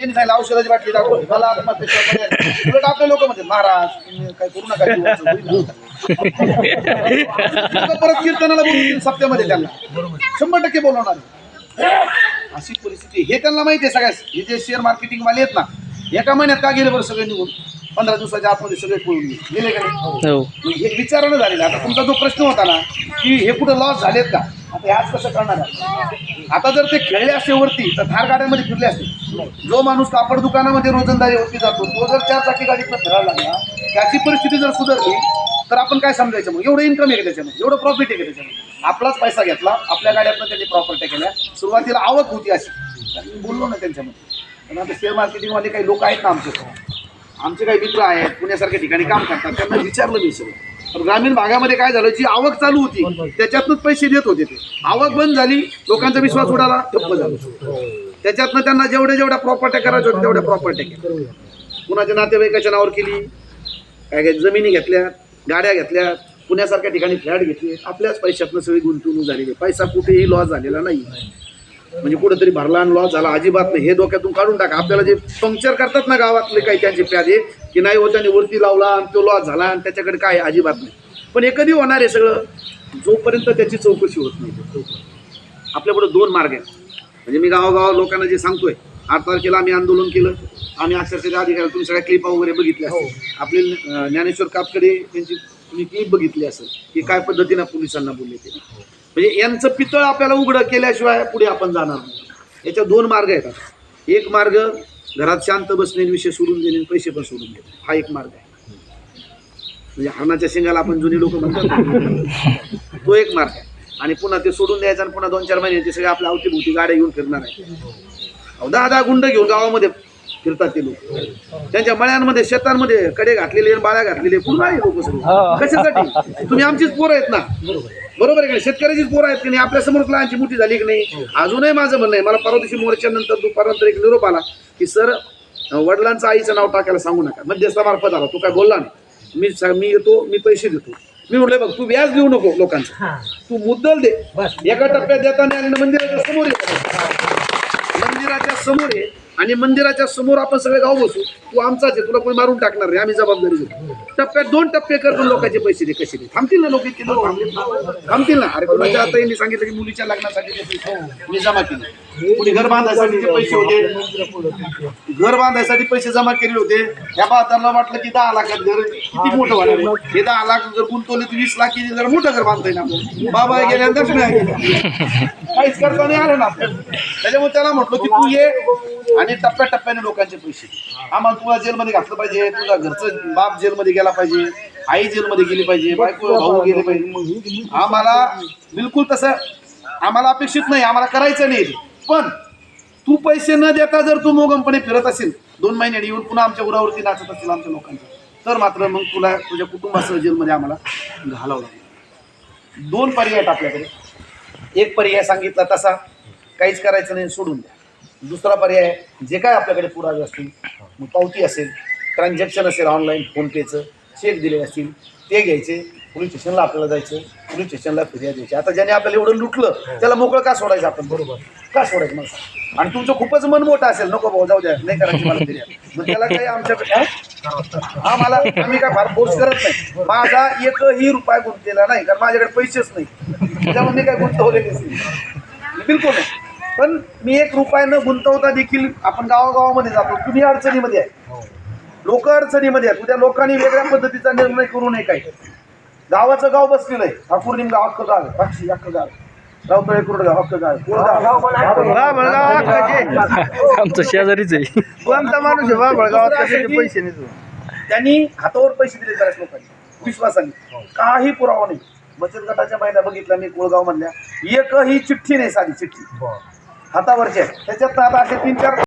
त्यांनी सांगितलं औषधाची बाटली दाखव मला आत्महत्येचा पर्याय नाही. उलट आपले लोक म्हणते महाराज तुम्ही काय करू नका जीवाचं होईल ना." लोकं परत कीर्तनाला बोलतील सप्त्यामध्ये त्यांना. शंभर टक्के बोलवणार अशी परिस्थिती हे त्यांना माहिती आहे सगळ्याच हे जे शेअर मार्केटिंग वाले आहेत ना एका महिन्यात का गेले बरं सगळे निघून? पंधरा दिवसाच्या आतमध्ये सगळे पळून गेले. गेले का नाही? हो. मग हे विचारणं झालेलं आता तुमचा जो प्रश्न होता ना की हे कुठं लॉस झालेत का? आता हे आज कसं करणार आहे? आता जर ते खेळले असते वरती तर धार गाड्यांमध्ये फिरले असते. जो माणूस कापड दुकानामध्ये रोजंदारीवरती जातो तो जर चार चाकी गाडीतनं फिरायला लागला त्याची परिस्थिती जर सुधारली तर आपण काय समजायचं मग? एवढं इन्कम आहे का त्याच्यामध्ये? एवढं प्रॉफिट आहे का त्याच्यामध्ये? आपलाच पैसा घेतला आपल्या गाड्यातनं त्यांनी प्रॉपर्ट्या केल्या. सुरुवातीला आवक होती अशी. मी बोललो ना त्यांच्यामध्ये. पण आता शेअर मार्केटिंगवाले काही लोक आहेत ना आमचे आमचे काही मित्र आहेत पुण्यासारख्या ठिकाणी काम करतात. त्यांना विचारलं मी सगळं. ग्रामीण भागामध्ये काय झालं जी आवक चालू होती त्याच्यातनंच पैसे देत होते ते. आवक बंद झाली लोकांचा विश्वास उडाला ठप्प झालं. त्याच्यातनं त्यांना जेवढ्या जेवढ्या प्रॉपर्ट्या करायच्या होत्या तेवढ्या प्रॉपर्ट्या केल्या. कुणाच्या नातेवाईकाच्या नावावर केली काय काय जमिनी घेतल्या गाड्या घेतल्या पुण्यासारख्या ठिकाणी फ्लॅट घेतले आपल्याच पैशातनं सगळी गुंतवणूक झालेली. पैसा कुठेही लॉस झालेला नाही. म्हणजे कुठेतरी भरला आणि लॉस झाला. अजिबात नाही. हे डोक्यातून काढून टाका. आपल्याला जे पंक्चर करतात ना गावातले काही त्यांचे प्यादे की नाही हो त्याने वरती लावला आणि तो लॉस झाला आणि त्याच्याकडे काय? अजिबात नाही. पण हे कधी होणार आहे सगळं. जोपर्यंत त्याची चौकशी होत नाही आपल्यापुढे दोन मार्ग आहेत. म्हणजे मी गावागाव लोकांना जे सांगतोय आठ तारखेला आम्ही आंदोलन केलं. आम्ही अक्षरशः अधिकारी तुम्ही सगळ्या क्लिपा वगैरे बघितल्या असतील. आपले ज्ञानेश्वर कापकडे त्यांची तुम्ही क्लिप बघितली असेल की काय पद्धतीनं पोलिसांना बोलले ते. म्हणजे यांचं पितळ आपल्याला उघडं केल्याशिवाय पुढे आपण जाणार नाही. याच्या दोन मार्ग आहेत. एक मार्ग घरात शांत बसणे विषय सोडून देणे पैसे पण सोडून देणे. हा एक मार्ग आहे. म्हणजे हरणाच्या शिंगाला आपण जुनी लोक म्हणतात तो एक मार्ग आहे. आणि पुन्हा ते सोडून द्यायचं आणि पुन्हा दोन चार महिने ते सगळे आपल्या अवतीभोवती गाड्या घेऊन फिरणार आहे दहा दहा गुंड घेऊन गावामध्ये फिरतात ते लोक. त्यांच्या मळ्यांमध्ये शेतांमध्ये कडे घातलेले बाळ्या घातलेले. आहे लोक सगळे. कशासाठी? तुम्ही आमचीच पोरं आहेत ना. बरोबर आहे की? नाही शेतकऱ्याचीच पोरं आहेत की नाही? आपल्यासमोर लहानची मोठी झाली की नाही? अजूनही माझं म्हणणं आहे मला परवा दिवशी मोर्चानंतर दुपारनंतर एक निरोप आला की सर वडिलांचं आईचं नाव टाकायला सांगू नका. मध्यस्थामार्फत आला. तू काय बोलला नाही. मी सा- मी येतो मी पैसे देतो. मी म्हटलं बघ तू व्याज देऊ नको लोकांचं. तू मुद्दल दे. एका टप्प्यात देताना आणि मंदिराच्या समोर ये. मंदिराच्या समोर आहे आणि मंदिराच्या समोर आपण सगळे गाव बसू. तू आमचाच आहे तुला कोणी मारून टाकणार नाही आम्ही जबाबदारी घेऊ. टप्प्यात दोन टप्पे करून लोकांचे पैसे दे कसे दे. थांबतील ना लोक इतके लोक? थांबतील ना? थांबतील ना अरे माझ्या आता यांनी सांगितलं की मुलीच्या लग्नासाठी मी जमा केले. कुणी घर बांधायसाठी ते पैसे होते? घर बांधायसाठी पैसे जमा केले होते. या बातांना वाटलं की दहा लाखात घर किती मोठं वाटलं हे दहा लाख जर गुंतवले तर वीस लाख जर मोठं घर बांधता येईल आपल्याला. बाबा गेल्यानंतर नाही काहीच करता नाही आलं ना त्याच्यामुळे त्याला म्हटलं की तू ये आणि टप्प्याटप्प्याने लोकांचे पैसे. आम्हाला तुला जेलमध्ये घातलं पाहिजे तुझा घरचं बाप जेलमध्ये गेला पाहिजे आई जेलमध्ये गेली पाहिजे बायको भाऊ गेले पाहिजे. आम्हाला बिलकुल तसं आम्हाला अपेक्षित नाही आम्हाला करायचं नाही. पण तू पैसे न देता जर तू मोगमपणे फिरत असेल दोन महिन्याने येऊन पुन्हा आमच्या उरावरती नाचत असेल आमच्या लोकांच्या तर मात्र मग तुला तुझ्या कुटुंबासह जेलमध्ये आम्हाला घालावं लागेल. दोन पर्याय आहेत आपल्याकडे. एक पर्याय सांगितला तसा काहीच करायचं नाही सोडून द्या. दुसरा पर्याय जे काय आपल्याकडे पुरावे असतील मग पावती असेल ट्रान्झॅक्शन असेल ऑनलाईन फोनपेचं चेक दिले असतील ते घ्यायचे पोलीस स्टेशनला आपल्याला जायचं पोलीस स्टेशनला फिर्याद द्यायची. आता ज्याने आपल्याला एवढं लुटलं त्याला मोकळं का सोडायचं आपण? बरोबर. का सोडायचं मला? आणि तुमचं खूपच मन मोठं असेल नको भाऊ जाऊ द्या नाही करायची मला फिर्याद. मग त्याला काही आमच्या हा? मला आम्ही काय फार फोर्स करत नाही. माझा एकही रुपया गुंतलेला नाही कारण माझ्याकडे पैसेच नाही. त्यामुळे मी काय गुंतवलेलेच नाही. बिलकुल नाही. मी एक रुपया न गुंतवता देखील आपण गावागावामध्ये जातो. तुम्ही अडचणीमध्ये आहे. लोक अडचणीमध्ये आहेत. उद्या लोकांनी वेगळ्या पद्धतीचा निर्णय करू नये काही. गावाचं गाव बसलेलं आहे. ठाकूर निमगाव अख्खं गाव आहे. पाक्षी अख्खं गाव आहे. रावतळे कुरडगाव अख्खं गाव. कुरडगाव. आमचं शेजारीच आहे. कोणता माणूस आहे? बळगावात पैसे नाही त्यांनी हातावर पैसे दिले बऱ्याच लोकांनी. विश्वासाने. काही पुरावा नाही. बचत गटाच्या महिला बघितल्या मी कोळगाव मधल्या. एकही चिठ्ठी नाही साधी चिठ्ठी. हातावरचे. त्याच्यात आता असे तीन चार